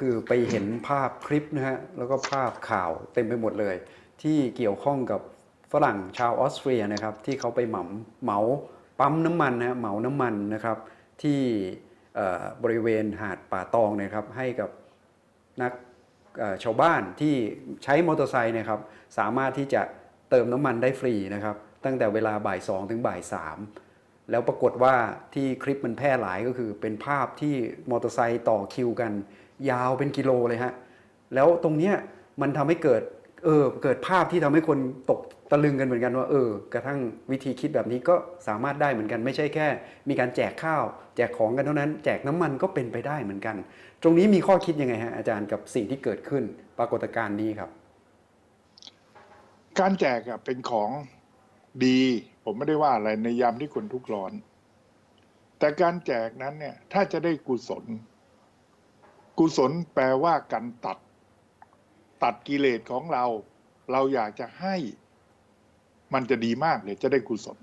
คือไปเห็นภาพคลิปนะฮะแล้วก็ภาพข่าวเต็มไปหมดเลย ที่เกี่ยวข้องกับฝรั่งชาวออสเตรียนะครับที่เขาไปเหมาเหมาปั๊มน้ำมันนะเหมาน้ำมันนะครับที่บริเวณหาดป่าตองนะครับให้กับนักชาวบ้านที่ใช้มอเตอร์ไซค์นะครับสามารถที่จะเติมน้ำมันได้ฟรีนะครับตั้งแต่เวลาบ่าย 2 ถึงบ่าย 3 แล้วปรากฏว่าที่คลิปมันแพร่หลายก็คือเป็นภาพที่มอเตอร์ไซค์ต่อคิวกัน ยาวเป็นกิโลเลยฮะแล้วตรงเนี้ยมันทำให้เกิดเออเกิดภาพที่ทำให้คนตกตะลึงกันเหมือนกันว่าเออกระทั่งวิธีคิดแบบนี้ก็สามารถได้เหมือนกัน ไม่ใช่แค่ มีการแจกข้าว แจกของกันเท่านั้น แจกน้ำมันก็เป็นไปได้เหมือนกัน ตรงนี้มีข้อคิดยังไงฮะอาจารย์กับสิ่งที่เกิดขึ้นปรากฏการณ์นี้ครับ การแจกเป็นของดี ผมไม่ได้ว่าอะไรในยามที่คนทุกข์ร้อน แต่การแจกนั้นเนี่ย ถ้าจะได้กุศล กุศลแปลว่าการตัด ตัดกิเลสของเรา เราอยากจะให้มันจะดีมากเลยจะได้กุศล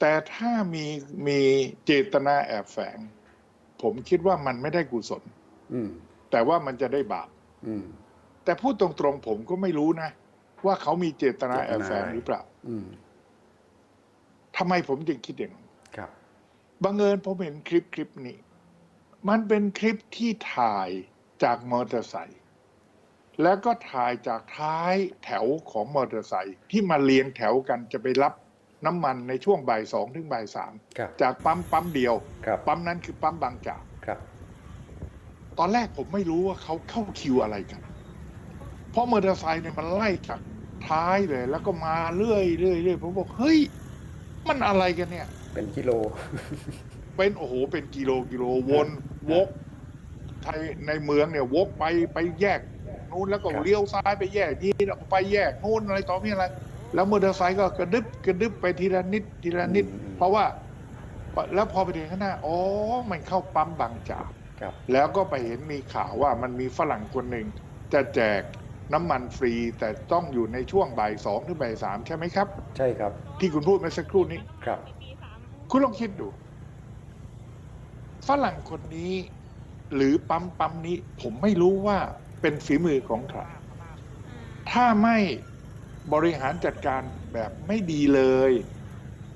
แต่ถ้ามีมีเจตนาแอบแฝง ผมคิดว่ามันไม่ได้กุศลอืมแต่ว่ามันจะได้บาปอืมแต่พูดตรงๆผมก็ไม่รู้นะ ว่าเขามีเจตนาแอบแฝงหรือเปล่าอืมทำไมผมจึงคิดอย่างนั้นครับบังเอิญผมเห็นคลิปคลิปนี้ มันเป็นคลิปที่ถ่ายจากมอเตอร์ไซค์แล้วก็ถ่ายจากท้ายแถวของมอเตอร์ไซค์ที่มาเรียงแถวกันจะไปรับน้ำมันในช่วงบ่ายสองถึงบ่ายสามครับจากปั๊มปั๊มเดียวครับปั๊มนั้นคือปั๊มบางจากครับตอนแรกผมไม่รู้ว่าเขาเข้าคิวอะไรกัน เพราะมอเตอร์ไซค์เนี่ยมันไล่จากท้ายเลย แล้วก็มาเรื่อยเรื่อยเรื่อยผมบอกเฮ้ย มันอะไรกันเนี่ย เป็นกิโล เป็นโอ้โหเป็นกิโลกิโลวนวกไทยในเมืองเนี่ยวกไปไปแยกนู้นแล้วก็ครับเลี้ยวซ้ายไปแยกนี้แล้วก็ไปแยกนู้นอะไรต่อมีอะไร แล้วมอเตอร์ไซค์ก็กระดึบกระดึบไปทีละนิดทีละนิด เพราะว่าแล้วพอไปถึงข้างหน้าอ๋อมันเข้าปั๊มบางจากครับแล้วก็ไปเห็นมีข่าวว่ามันมีฝรั่งคนหนึ่งจะแจกน้ำมันฟรีแต่ต้องอยู่ในช่วงบ่ายสองถึงบ่ายสามใช่ไหมครับ ใช่ครับ ที่คุณพูดเมื่อสักครู่นี้ครับ คุณลองคิดดู ฝรั่งคนนี้หรือปั๊มปั๊มนี้ ผมไม่รู้ว่าเป็นฝีมือของใครถ้าไม่บริหารจัดการแบบไม่ดีเลย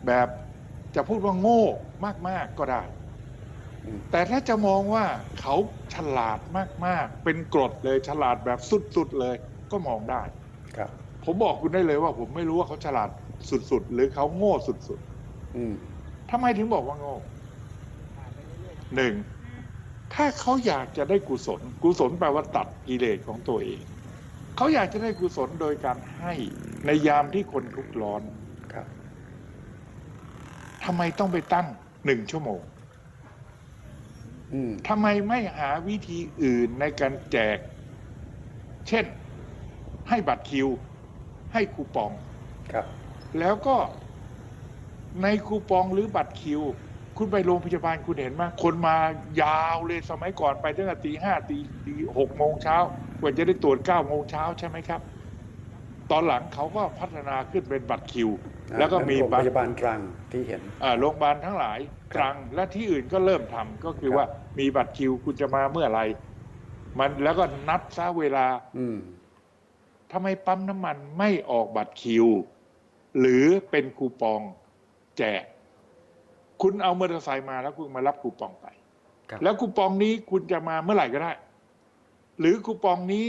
แบบจะพูดว่าโง่มาก ๆ ก็ได้อืมแต่ถ้าจะมองว่าเขาฉลาดมาก ๆ เป็นกรดเลยฉลาดแบบสุด ๆ เลยก็มองได้ครับ ผมบอกคุณได้เลยว่า ผมไม่รู้ว่าเขาฉลาดสุด ๆ หรือเขาโง่สุดๆอืมทำไมถึงบอกว่าโง่ หนึ่งถ้าเขาอยากจะได้กุศล กุศลแปลว่าตัดกิเลสของตัวเอง เขาอยากจะได้กุศลโดยการให้ในยามที่คนทุกข์ร้อนครับทำไมต้องไปตั้งหนึ่งชั่วโมงอืมทำไมไม่หาวิธีอื่นในการแจก เช่น ให้บัตรคิว ให้คูปอง ครับ แล้วก็ในคูปองหรือบัตรคิว คุณไปโรงพยาบาลคุณเห็นไหมคนมายาวเลยสมัยก่อนไปตั้งแต่ตีห้าตีตีหกโมงเช้ากว่าจะได้ตรวจเก้าโมงเช้าใช่ไหมครับ ตอนหลังเขาก็พัฒนาขึ้นเป็นบัตรคิว แล้วก็มีโรงบัพตรยาบาลตรังที่เห็นอ่าโรงพยาบาลทั้งหลายตรังและที่อื่นก็เริ่มทำก็คือครับว่ามีบัตรคิวคุณจะมาเมื่อไหรมันแล้วก็นัดซะเวลา อืมทำไมปั๊มน้ำมันไม่ออกบัตรคิว หรือเป็นคูปองแจก คุณเอามอเตอร์ไซค์มาแล้วคุณมารับคูปองไป ครับ แล้วคูปองนี้คุณจะมาเมื่อไหร่ก็ได้ หรือคูปองนี้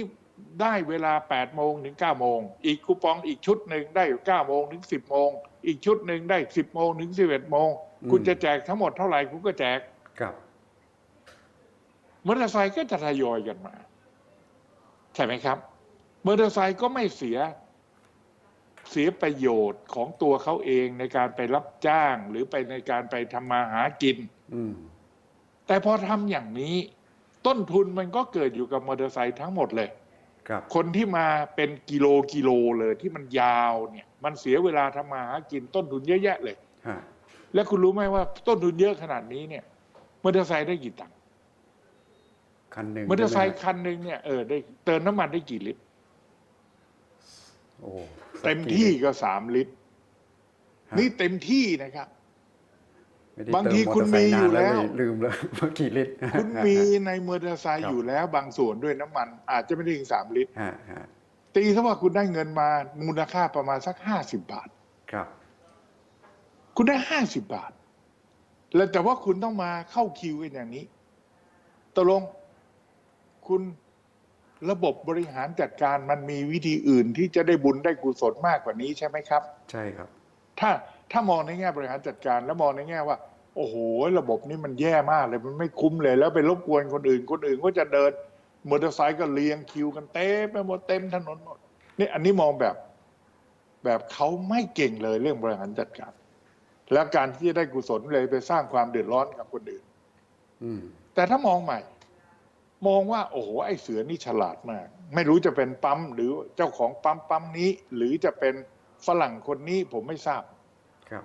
ได้เวลา8โมงถึง9โมง อีกคูปองอีกชุดหนึ่งได้9โมงถึง10โมง อีกชุดหนึ่งได้ 10โมงถึง11โมงคุณจะแจกทั้งหมดเท่าไหร่คุณก็แจก ครับ มอเตอร์ไซค์ก็จะทยอยกันมา ใช่ไหมครับมอเตอร์ไซค์ก็ไม่เสีย เสียประโยชน์ของตัวเขาเองในการไปรับจ้าง หรือไปในการไปทำมาหากินอืมแต่พอทำอย่างนี้ ต้นทุนมันก็เกิดอยู่กับมอเตอร์ไซค์ทั้งหมดเลยครับคนที่มาเป็นกิโลกิโลเลยที่มันยาวเนี่ย มันเสียเวลาทำมาหากินต้นทุนเยอะแยะเลยฮะและคุณรู้ไหมว่าต้นทุนเยอะขนาดนี้เนี่ยมอเตอร์ไซค์ได้กี่ตังค์คันหนึ่งมอเตอร์ไซค์ใช่หคันหนึ่งเนี่ยเออได้เติมน้ำมันได้กี่ลิตรโอ้สัก เต็มกี่ที่ลิตรก็สามลิตรฮะนี่เต็มที่นะครับไม่ได้บางเติทีมมอคุเตณอร์ไซมีค์อนานยู่แล้วแล้วเลยลืมแล้วว่ากี่ลิตร คุณมีในมอเตอร์ไซครัค์บอยู่แล้ว บางส่วนด้วยน้ำมัน อาจจะไม่ถึงสามลิตรฮะฮะตีซะว่าคุณได้เงินมามูลค่าประมาณสักห้าสิบบาท ครับ คุณได้ห้าสิบบาท แล้วแต่ว่าคุณต้องมาเข้าคิวกันอย่างนี้ตกลงคุณ ระบบบริหารจัดการมันมีวิธีอื่นที่จะได้บุญได้กุศลมากกว่านี้ใช่ไหมครับ ใช่ครับ ถ้าถ้ามองในแง่บริหารจัดการแล้วมองในแง่ว่า โอ้โห ระบบนี้มันแย่มากเลยมันไม่คุ้มเลย แล้วไปรบกวนคนอื่น คนอื่นก็จะเดินมอเตอร์ไซค์ก็เรียงคิวกันเต็มไปหมดเต็มถนนหมดนี่อันนี้มองแบบแบบเขาไม่เก่งเลยเรื่องบริหารจัดการ แล้วการที่จะได้กุศลเลยไปสร้างความเดือดร้อนกับคนอื่นอืมแต่ถ้ามองใหม่ มองว่า โอ้โหไอ้เสือนี่ฉลาดมาก ไม่รู้จะเป็นปั๊มหรือเจ้าของปั๊มปั๊มนี้ หรือจะเป็นฝรั่งคนนี้ผมไม่ทราบ ครับ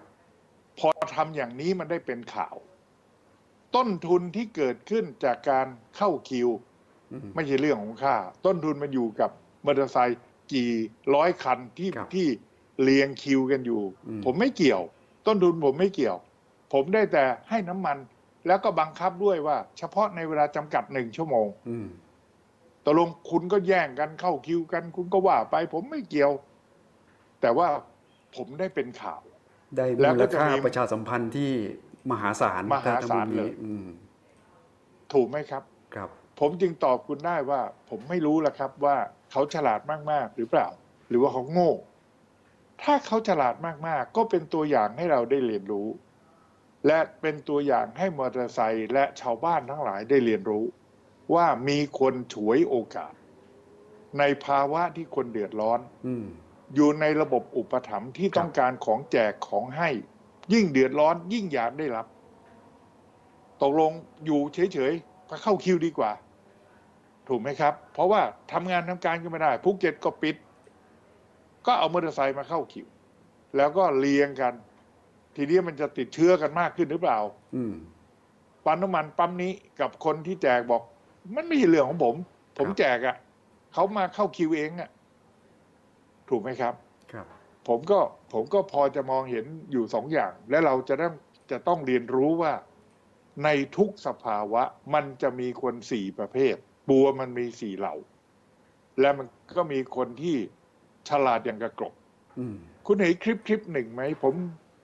พอทำอย่างนี้มันได้เป็นข่าว ต้นทุนที่เกิดขึ้นจากการเข้าคิวอืมไม่ใช่เรื่องของค่า ต้นทุนมันอยู่กับมอเตอร์ไซค์กี่ร้อยคันที่ครับที่เรียงคิวกันอยู่ อืม ผมไม่เกี่ยว ต้นทุนผมไม่เกี่ยว ผมได้แต่ให้น้ำมัน แล้วก็บังคับด้วยว่า เฉพาะในเวลาจำกัดหนึ่งชั่วโมงอืมตกลงคุณก็แย่งกันเข้าคิวกัน คุณก็ว่าไป ผมไม่เกี่ยว แต่ว่าผมได้เป็นข่าว ได้แล้วมูก็ลจะค่ามีประชาสัมพันธ์ที่มหาศาลมหาศาลถ้ทำบุญเลยนี้อืมถูกไหมครับ ครับ ผมจึงตอบคุณได้ว่า ผมไม่รู้ละครับว่าเขาฉลาดมาก ๆ หรือเปล่า หรือว่าเขาโง่ ถ้าเขาฉลาดมาก ๆ ก็เป็นตัวอย่างให้เราได้เรียนรู้ และเป็นตัวอย่างให้มอเตอร์ไซค์และชาวบ้านทั้งหลายได้เรียนรู้ ว่ามีคนฉวยโอกาส ในภาวะที่คนเดือดร้อนอืมอยู่ในระบบอุปถัมภ์ที่ครับต้องการของแจกของให้ ยิ่งเดือดร้อนยิ่งอยากได้รับ ตกลงอยู่เฉยๆก็เข้าคิวดีกว่า ถูกไหมครับ เพราะว่าทำงานทำการก็ไม่ได้ภูเก็ตก็ปิด ก็เอามอเตอร์ไซค์มาเข้าคิว แล้วก็เรียงกัน ทีนี้มันจะติดเชื้อกันมากขึ้นหรือเปล่า อืมปั๊มน้ำมันปั๊มนี้กับคนที่แจกบอก มันไม่ใช่เรื่องของผม ผมครับแจกอะ่ะเขามาเข้าคิวเองอะ่ะ ถูกไหมครับ ครับ ผมก็ผมก็พอจะมองเห็นอยู่สองอย่าง และเราจะต้องจะต้องเรียนรู้ว่า ในทุกสภาวะ มันจะมีคนสี่ประเภท บัวมันมีสี่เหล่า และมันก็มีคนที่ฉลาดอย่างกระกรบอืม คุณเห็นคลิปคลิปหนึ่งไหมผม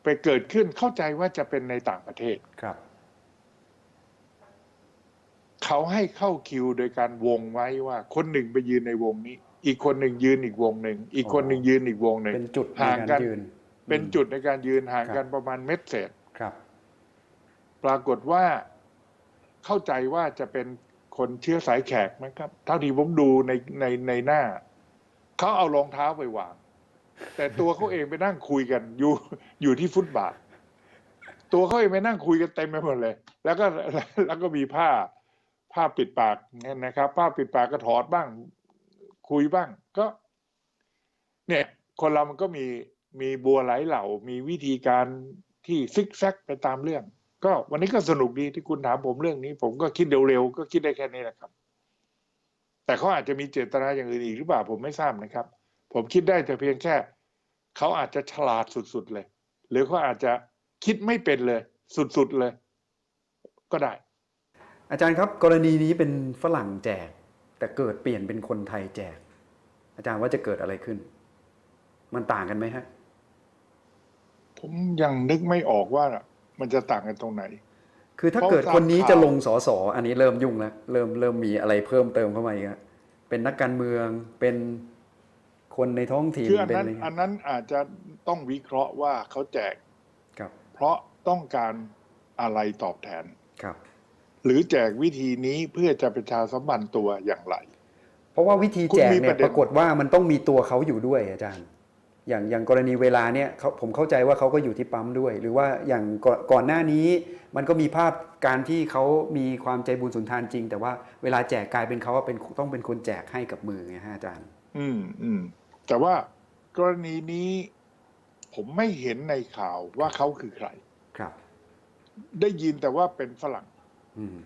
ไปเกิดขึ้นเข้าใจว่าจะเป็นในต่างประเทศครับ เขาให้เข้าคิวโดยการวงไว้ว่า คนหนึ่งไปยืนในวงนี้ อีกคนหนึ่งยืนอีกวงหนึ่งอีกคนหนึ่งยืนอีกวงหนึ่งเป็นจุดในห่างการกันยืนเป็นจุดในการยืนห่างครับกันประมาณเม็ดเศษครับ ปรากฏว่าเข้าใจว่าจะเป็นคนเชื้อสายแขกไหมครับ เท่าที่ผมดูในในในหน้า เขาเอารองเท้าไปวาง แต่ตัวเขาเองไปนั่งคุยกันอยู่อยู่ที่ฟุตบาท ตัวเขาเองไปนั่งคุยกันเต็มไปหมดเลย แล้วก็แล้วก็มีผ้าผ้าปิดปากเนี่ยนะครับ ผ้าปิดปากก็ถอดบ้าง คุยบ้าง ก็ เนี่ย คนเรามันก็มีมีบัวไหลเหล่า มีวิธีการที่ซิกแซกไปตามเรื่อง ก็วันนี้ก็สนุกดีที่คุณถามผมเรื่องนี้ ผมก็คิดเร็วๆก็คิดได้แค่นี้แหละครับ แต่เขาอาจจะมีเจตนาอย่างอื่นอีกหรือเปล่าผมไม่ทราบนะครับ ผมคิดได้แต่เพียงแค่เขาอาจจะฉลาดสุดๆเลย หรือเขาอาจจะคิดไม่เป็นเลย สุดๆเลย ก็ได้ อาจารย์ครับ กรณีนี้เป็นฝรั่งแจก แต่เกิดเปลี่ยนเป็นคนไทยแจก อาจารย์ว่าจะเกิดอะไรขึ้น มันต่างกันไหมฮะ ผมยังนึกไม่ออกว่ามันจะต่างกันตรงไหน คือถ้าเพราะเกิดตามคนนี้ข่าวจะลงสอสออันนี้เริ่มยุ่งแล้วเริ่มเริ่มมีอะไรเพิ่มเติมเข้ามาอีกแล้วเป็นนักการเมืองเป็น คนในท้องถิ่นคืออันเป็นนั้นอะไรอันนั้นอาจจะต้องวิเคราะห์ว่าเขาแจกครับ เพราะต้องการอะไรตอบแทนครับ หรือแจกวิธีนี้เพื่อจะประชาสัมพันธ์ตัวอย่างไร เพราะว่าวิธีคุณแจกมีเนี่ปยระเด็นปรากฏว่ามันต้องมีตัวเขาอยู่ด้วยอาจารย์อย่างอย่างกรณีเวลาเนี่ยเขาผมเข้าใจว่าเขาก็อยู่ที่ปั๊มด้วย หรือว่าอย่างก่อนก่อนหน้านี้มันก็มีภาพการที่เขามีความใจบุญสุนทานจริง แต่ว่าเวลาแจกกลายเป็นเขาว่าเป็นต้องเป็นคนแจกให้กับมือไงฮะอาจารย์ อืมอืม แต่ว่ากรณีนี้ผมไม่เห็นในข่าวว่าเขาคือใคร ครับ ได้ยินแต่ว่าเป็นฝรั่ง อืม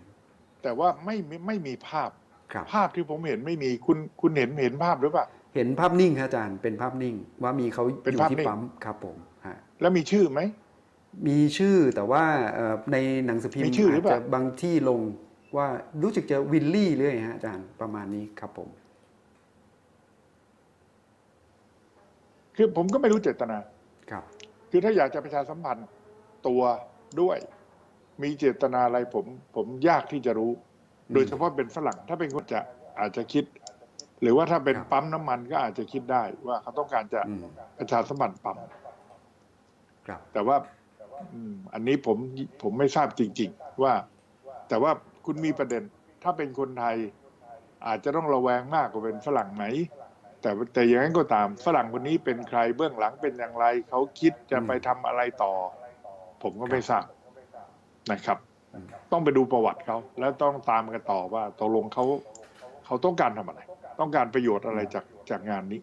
แต่ว่าไม่ไม่ไม่มีภาพ ครับ ภาพที่ผมเห็นไม่มีคุณคุณเห็นเห็นภาพหรือเปล่า เห็นภาพนิ่งครับอาจารย์ เป็นภาพนิ่ง ว่ามีเขาอเป็นยู่ภาพที่นิ่ง ปั๊ม ครับผมฮะ แล้วมีชื่อไหม มีชื่อแต่ว่าเอ่อในหนังสือพิมพ์มีชื่อหรือเปล่าจจะบางที่ลงว่ารู้สึกจะวิลลี่เรื่อยฮะอาจารย์ประมาณนี้ครับผม คือผมก็ไม่รู้เจตนาครับ คือถ้าอยากจะประชาสัมพันธ์ตัวด้วย มีเจตนาอะไรผม ผมยากที่จะรู้ โดยเฉพาะเป็นฝรั่ง ถ้าเป็นคนจะอาจจะคิด หรือว่าถ้าเป็นครับปั๊มน้ำมันก็อาจจะคิดได้ว่าเขาต้องการจะอืมประชาสัมพันธ์ปั๊มครับแต่ว่าอืมอันนี้ผมผมไม่ทราบจริง ๆ ว่า แต่ว่าคุณมีประเด็น ถ้าเป็นคนไทย อาจจะต้องระแวงมากกว่าเป็นฝรั่งไหน แต่แต่อย่างนั้นก็ตามฝรั่งคนนี้เป็นใครเบื้องหลังเป็นอย่างไร เขาคิดจะไปทำอะไรต่อ ผมก็ไม่ทราบนะครับอืมต้องไปดูประวัติเขา แล้วต้องตามกันต่อว่าตกลงเขาเขาต้องการทำอะไร ต้องการประโยชน์อะไรจากจากงานนี้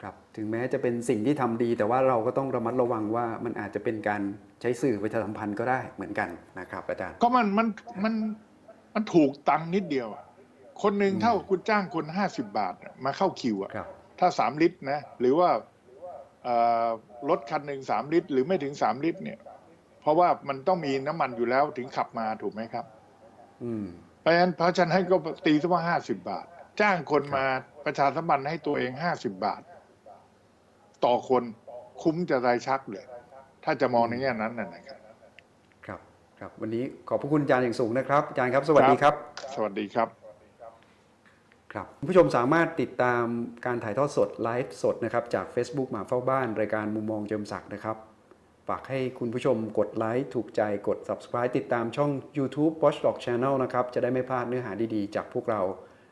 ครับถึงแม้จะเป็นสิ่งที่ทำดี แต่ว่าเราก็ต้องระมัดระวังว่ามันอาจจะเป็นการใช้สื่อประชาสัมพันธ์ก็ได้เหมือนกันนะครับอาจารย์ก็มันมันมันมันถูกตังค์นิดเดียวอะ คนหนึ่งอืมเท่าคุณจ้างคนห้าสิบบาทอะมาเข้าคิวอะครับถ้าสามลิตรนะ หรือว่าเอ่อรถคันหนึ่งสามลิตร หรือไม่ถึงสามลิตร เนี่ย เพราะว่ามันต้องมีน้ำมันอยู่แล้วถึงขับมาถูกไหมครับอืมเพราะฉะนั้นเพราะฉะนั้นให้ก็ตีซะว่าห้าสิบบาท จ้างคนมาประชาสัมพันธ์ให้ตัวเองห้าสิบบาท ต่อคนคุ้มจะรายชักเลย ถ้าจะมองในแง่นั้นนะนะครับครับ ครับ วันนี้ขอบพระคุณอาจารย์อย่างสูงนะครับอาจารย์ครับ สวัสดีครับ สวัสดีครับ ครับคุณผู้ชมสามารถติดตามการถ่ายทอดสดไลฟ์สดนะครับจาก Facebook หมาเฝ้าบ้าน รายการมุมมองเจิมศักดิ์นะครับฝากให้คุณผู้ชมกดไลค์ถูกใจกด Subscribe ติดตามช่อง YouTube Watchdog Channel นะครับ จะได้ไม่พลาดเนื้อหาดีๆ จากพวกเรา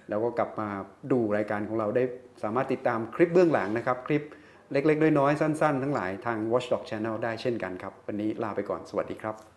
แล้วก็กลับมาดูรายการของเราได้สามารถติดตามคลิปเบื้องหลังนะครับ คลิปเล็กๆ น้อยๆ สั้นๆ ทั้งหลายทาง Watchdog Channel ได้เช่นกันครับ วันนี้ลาไปก่อนสวัสดีครับ